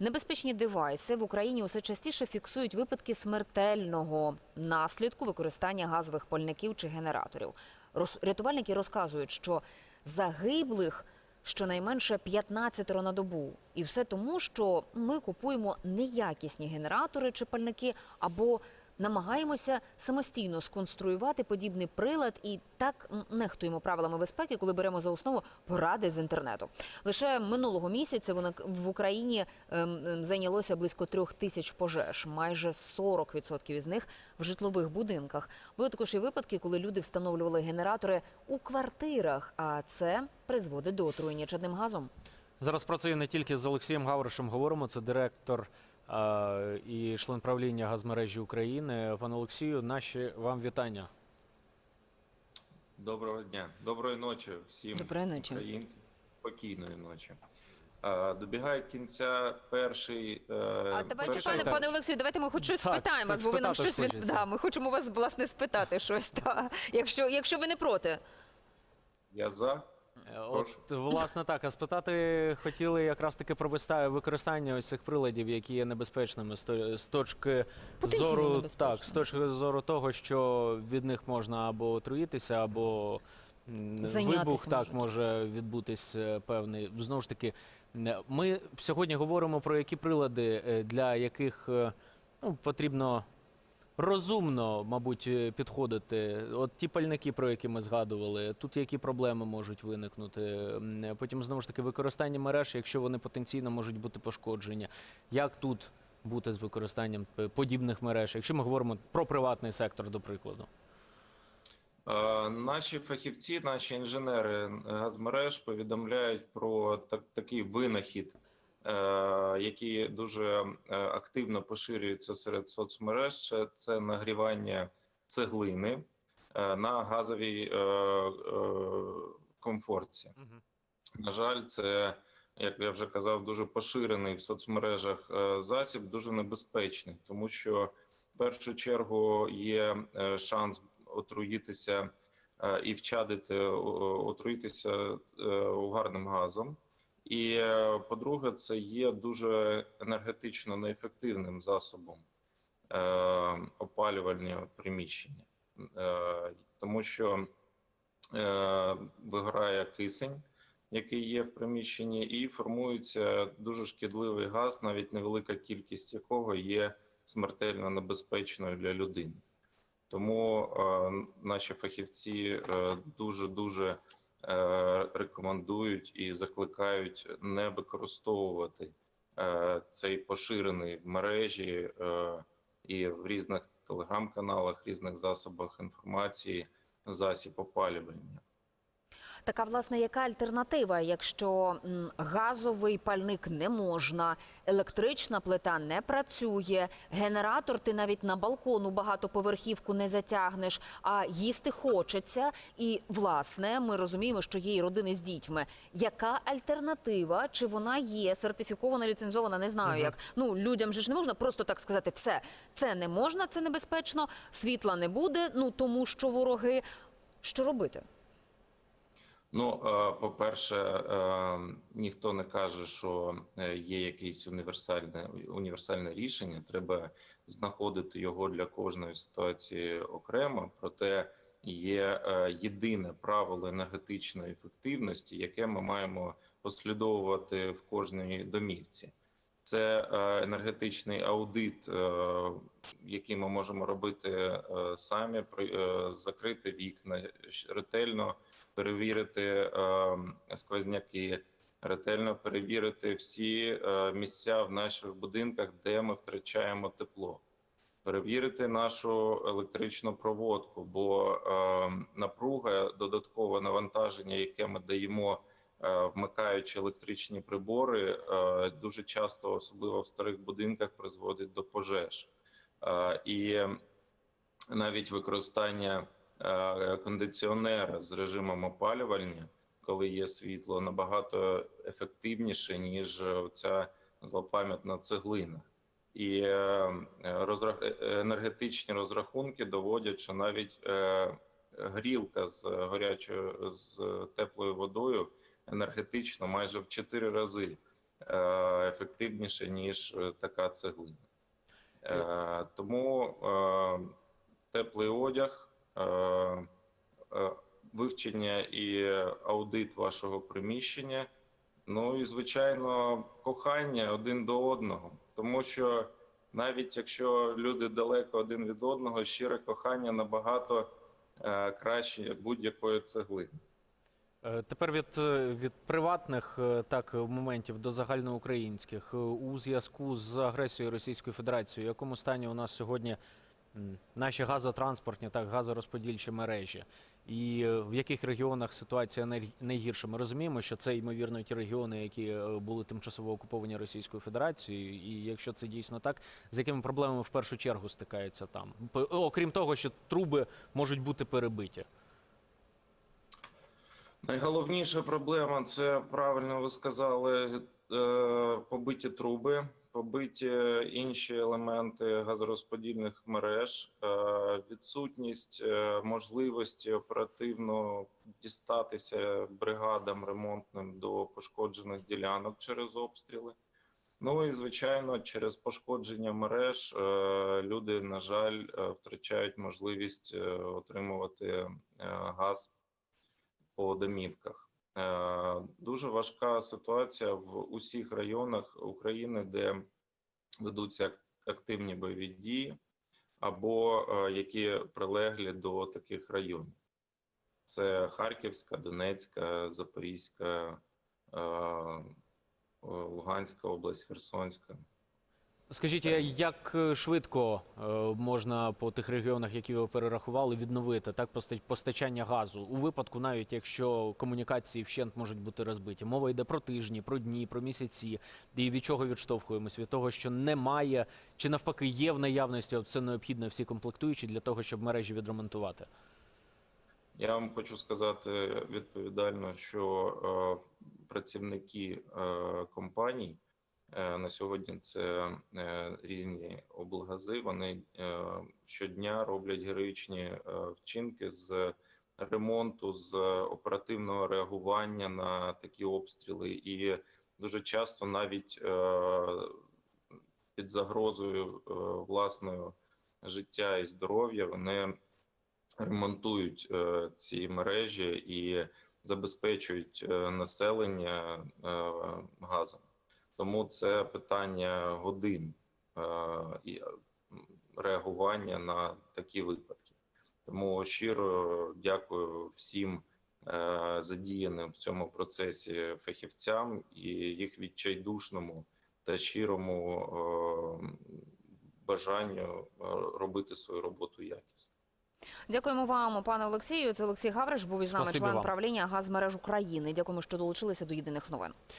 Небезпечні девайси в Україні усе частіше фіксують випадки смертельного наслідку використання газових пальників чи генераторів. Рятувальники розказують, що загиблих щонайменше 15 на добу. І все тому, що ми купуємо неякісні генератори чи пальники або намагаємося самостійно сконструювати подібний прилад і так нехтуємо правилами безпеки, коли беремо за основу поради з інтернету. Лише минулого місяця вона в Україні ем, ем, зайнялося близько трьох тисяч пожеж. Майже 40% із них в житлових будинках. Були також і випадки, коли люди встановлювали генератори у квартирах, а це призводить до отруєння чадним газом. Зараз про це не тільки з Олексієм Гавришем говоримо. Це директор і член правління газмережі України. Пане Олексію, наші вам вітання. Доброго дня, доброї ночі всім Доброї ночі. українцям. Спокійної ночі. Добігає кінця перший. е, А давайте, перший пане пане Олексію, давайте ми хоч щось Так, спитаємо вас, бо ви нам щось від... да, Ми хочемо вас власне спитати щось. Та якщо, якщо ви не проти. Я за. От, власне, так, а спитати хотіли якраз таки про використання ось цих приладів, які є небезпечними з точки Потенційно зору, так, з точки зору того, що від них можна або отруїтися, або Зайнятися вибух так може відбутись е, певний. Знову ж таки, е, ми сьогодні говоримо про які прилади, е, для яких ну, потрібно розумно, мабуть, е, підходити. От ті пальники, про які ми згадували, тут які проблеми можуть виникнути. Е, Потім знову ж таки використання мереж, якщо вони потенційно можуть бути пошкоджені. Як тут бути з використанням подібних мереж, якщо ми говоримо про приватний сектор, до прикладу? Е, Наші фахівці, наші інженери газмереж повідомляють про так, такий винахід, е, який дуже е, активно поширюється серед соцмереж. Це, нагрівання цеглини е, на газовій комфорті. На жаль, це, як я вже казав, дуже поширений в соцмережах засіб, дуже небезпечний, тому що в першу чергу є шанс отруїтися і вчадити, отруїтися угарним газом. І, е, по-друге, це є дуже енергетично неефективним засобом е, опалювання приміщення, е, тому що е, вигорає кисень який є в приміщенні, і формується дуже шкідливий газ, навіть невелика кількість якого є смертельно небезпечною для людини. Тому е, наші фахівці дуже дуже рекомендують і закликають не використовувати е, цей поширений в мережі е, і в різних телеграм-каналах, різних засобах інформації засіб опалювання. Така, власне, яка альтернатива, якщо газовий пальник не можна, електрична плита не працює, генератор ти навіть на балкону багатоповерхівку не затягнеш, а їсти хочеться. І, власне, ми розуміємо, що є і родини з дітьми. Яка альтернатива? Чи вона є сертифікована, ліцензована? Не знаю Мгм. як. Ну, людям же ж не можна просто так сказати, все, це не можна, це небезпечно, світла не буде, ну тому що вороги. Що робити? Ну, е, по-перше, е, ніхто не каже, що е, є якесь універсальне універсальне рішення. Треба знаходити його для кожної ситуації окремо. Проте є єдине правило енергетичної ефективності, яке ми маємо послідовувати в кожній домівці. Це е, енергетичний аудит, е, який ми можемо робити е, самі, закрити вікна ретельно перевірити сквозняки, ретельно перевірити всі місця в наших будинках, де ми втрачаємо тепло, перевірити нашу електричну проводку, бо напруга, додаткове навантаження, яке ми даємо, вмикаючи електричні прибори, е, дуже часто, особливо в старих будинках, призводить до пожеж. Е, і навіть використання е, кондиціонера з режимом опалювання, коли є світло, набагато ефективніше, ніж ця злопам'ятна цеглина. І е, е, енергетичні розрахунки доводять, що навіть е, грілка з гарячою з теплою водою енергетично майже в 4 рази е, ефективніше, ніж е, така цеглина. Е, Тому теплий одяг, вивчення і аудит вашого приміщення, ну і, звичайно, кохання один до одного. Тому що навіть якщо люди далеко один від одного, щире кохання набагато краще будь-якої цеглини. Е, Тепер від, е, від приватних е, так моментів до загальноукраїнських у зв'язку з агресією Російської Федерації, в якому стані у нас сьогодні наші газотранспортні так газорозподільчі мережі, і в яких регіонах ситуація найгірша? Ми розуміємо, що це ймовірно ті регіони, які були тимчасово окуповані Російською Федерацією. І якщо це дійсно так, з якими проблемами в першу чергу стикаються там? Окрім того, що труби можуть бути перебиті. Найголовніша проблема це правильно ви сказали, е, побиті труби, побиті інші елементи газорозподільних мереж, е, відсутність е, можливості оперативно дістатися бригадам ремонтним до пошкоджених ділянок через обстріли. Ну і звичайно, через пошкодження мереж люди, на жаль, втрачають можливість отримувати газ по домівках. Е, Дуже важка ситуація в усіх районах України, де ведуться активні бойові дії, або е, які прилеглі до таких районів. Це Харківська, Донецька, Запорізька, е, Луганська область, Херсонська. Скажіть, як е, швидко е, можна по тих регіонах, які ви перерахували, відновити так поста- постачання газу у випадку, навіть якщо комунікації вщент можуть бути розбиті? Мова йде про тижні, про дні, про місяці. І від чого відштовхуємось? Від того, що немає, чи навпаки є в наявності це необхідно всі комплектуючі для того, щоб мережі відремонтувати? Я вам хочу сказати відповідально, що е, працівники е, компаній е, на сьогодні це е, різні облгази. Вони е, щодня роблять героїчні е, вчинки з ремонту, з оперативного реагування на такі обстріли, і дуже часто навіть е, під загрозою е, власного життя і здоров'я вони ремонтують е, ці мережі і забезпечують е, населення е, газом. Тому це питання годин е, і е, реагування на такі випадки. Тому щиро дякую всім е, задіяним в цьому процесі фахівцям і їх відчайдушному та щирому бажанню робити свою роботу якісно. Дякуємо вам, пане Олексію. Це Олексій Гавриш був із нами, Спасибі член вам. правління Газмереж України. Дякуємо, що долучилися до єдиних новин.